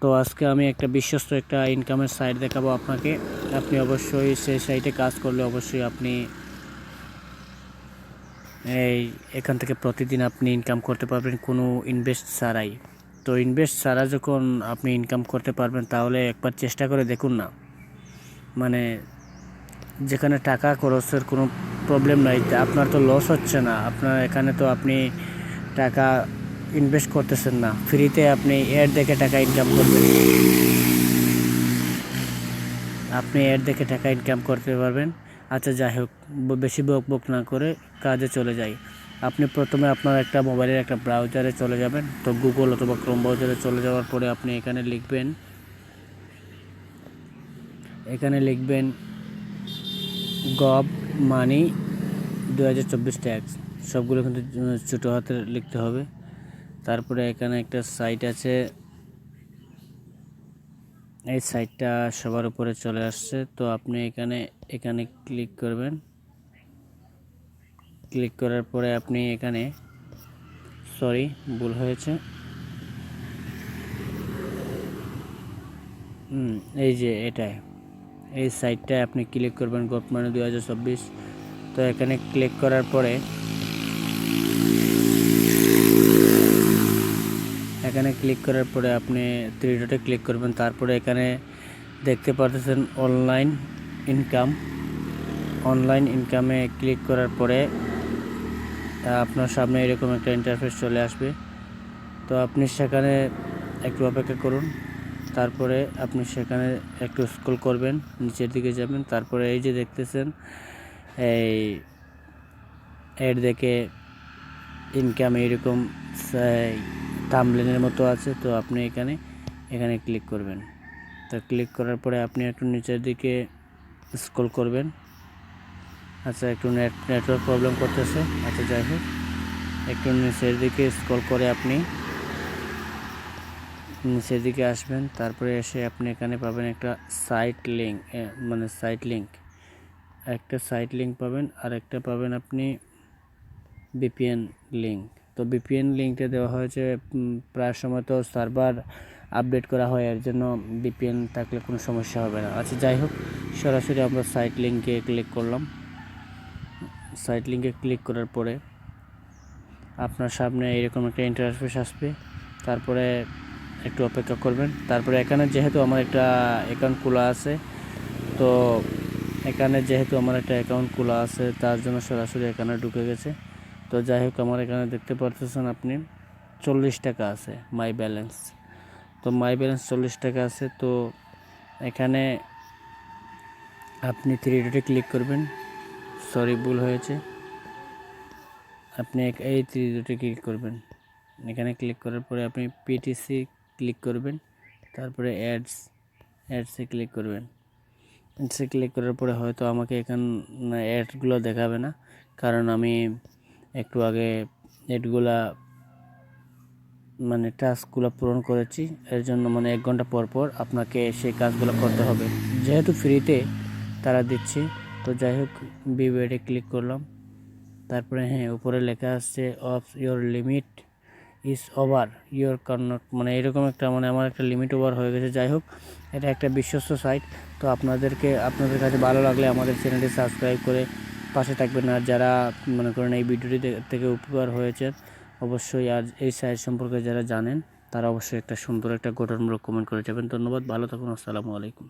তো আজকে আমি একটা বিশ্বস্ত একটা ইনকামের সাইট দেখাবো আপনাকে। আপনি অবশ্যই সেই সাইটে কাজ করলে অবশ্যই আপনি এই এখান থেকে প্রতিদিন আপনি ইনকাম করতে পারবেন কোনো ইনভেস্ট ছাড়াই। তো ইনভেস্ট ছাড়া যখন আপনি ইনকাম করতে পারবেন তাহলে একবার চেষ্টা করে দেখুন না। মানে যেখানে টাকা খরচের কোনো প্রবলেম নাই আপনার তো লস হচ্ছে না। আপনার এখানে তো আপনি টাকা ইনভেস্ট করতেছেন না। ফ্রিতে আপনি এড দেখে টাকা ইনকাম করবেন। আপনি এড দেখে টাকা ইনকাম করতে পারবেন। আচ্ছা যাই হোক বেশি বক বক না করে কাজে চলে যাই। আপনি প্রথমে আপনার একটা মোবাইলের একটা ব্রাউজারে চলে যাবেন। তো গুগল অথবা ক্রোম ব্রাউজারে চলে যাওয়ার পরে আপনি এখানে লিখবেন এখানে লিখবেন গভ মানি দু হাজার চব্বিশ ট্যাক্স সবগুলো কিন্তু ছোটো হাতে লিখতে হবে। তারপরে এখানে একটা সাইট আছে। এই সাইটটা সবার উপরে চলে আসছে। তো আপনি এখানে এখানে ক্লিক করবেন। ক্লিক করার পরে আপনি এখানে সরি ভুল হয়েছে। এই যে এটাই এই সাইটটায় আপনি ক্লিক করবেন গভর্নমেন্ট দু হাজার চব্বিশ। তো এখানে ক্লিক করার পরে এখানে ক্লিক করার পরে আপনি থ্রি ডটে ক্লিক করবেন। তারপরে এখানে দেখতে পাচ্ছেন অনলাইন ইনকাম অনলাইন ইনকামে ক্লিক করার পরে আপনার সামনে এরকম একটা ইন্টারফেস চলে আসবে। তো আপনি সেখানে একটু অপেক্ষা করুন। তারপরে আপনি সেখানে একটু স্ক্রল করবেন, নিচের দিকে যাবেন। তারপরে এই যে দেখতেছেন, এই এর দেখে ইনকাম এরকম থামলেনের মতো আছে, তো আপনি এখানে এখানে ক্লিক করবেন। তো ক্লিক করার পরে আপনি একটু নিচের দিকে স্ক্রল করবেন। আচ্ছা একটু নেট নেটওয়ার্ক প্রবলেম করতেছে। আচ্ছা যাই হোক, একটু নিচের দিকে স্ক্রল করে আপনি নিচের দিকে আসবেন। তারপরে এসে আপনি এখানে পাবেন একটা সাইট লিঙ্ক মানে সাইট লিঙ্ক একটা সাইট লিঙ্ক পাবেন, আর একটা পাবেন আপনি বিপিএন লিঙ্ক তো বিপিএন লিঙ্কটা দেওয়া হয়েছে প্রায় সময় তো সার্ভার আপডেট করা হয়, এর জন্য বিপিএন থাকলে কোনো সমস্যা হবে না। আচ্ছা যাই হোক, সরাসরি আমরা সাইট লিঙ্কে ক্লিক করলাম। সাইট লিঙ্কে ক্লিক করার পরে আপনার সামনে এরকম একটা ইন্টারফেস আসবে। তারপরে একটু অপেক্ষা করবেন। তারপরে এখানে যেহেতু আমার একটা অ্যাকাউন্ট খোলা আছে, তো এখানে যেহেতু আমার একটা অ্যাকাউন্ট খোলা আছে, তার জন্য সরাসরি এখানে ঢুকে গেছে। তো যাই হোক, আমার এখানে দেখতে পারতেছেন আপনি চল্লিশ টাকা আছে মাই ব্যালেন্স তো মাই ব্যালেন্স চল্লিশ টাকা আছে, তো এখানে আপনি থ্রি ডটে ক্লিক করবেন। সরি ভুল হয়েছে। আপনি এই থ্রি ডটে ক্লিক করবেন। এখানে ক্লিক করার পরে আপনি পিটিসি ক্লিক করবেন। তারপরে অ্যাডস অ্যাডসে ক্লিক করবেন। অ্যাডসে ক্লিক করার পরে হয়তো আমাকে এখান অ্যাডগুলো দেখাবে না। কারণ আমি একটু আগে নেটগুলা মানে টাস্কগুলো পূরণ করেছি। এর জন্য মানে এক ঘণ্টা পর পর আপনাকে সেই কাজগুলো করতে হবে। যেহেতু ফ্রিতে তারা দিচ্ছে, তো যাই হোক বিবেডে ক্লিক করলাম। তারপরে হ্যাঁ উপরে লেখা আসছে of your limit is over your cannot মানে এরকম একটা মানে আমার একটা লিমিট ওভার হয়ে গেছে। যাই হোক, এটা একটা বিশ্বস্ত সাইট তো আপনাদেরকে, আপনাদের কাছে ভালো লাগলে আমাদের চ্যানেলটি সাবস্ক্রাইব করে পাশে থাকবেন। আর যারা মনে করেন এই ভিডিওটি থেকে উপকার হয়েছে, অবশ্যই আর এই সাইজ সম্পর্কে যারা জানেন, তারা অবশ্যই একটা সুন্দর একটা গঠনমূলক কমেন্ট করে যাবেন। ধন্যবাদ, ভালো থাকুন, আসসালামু আলাইকুম।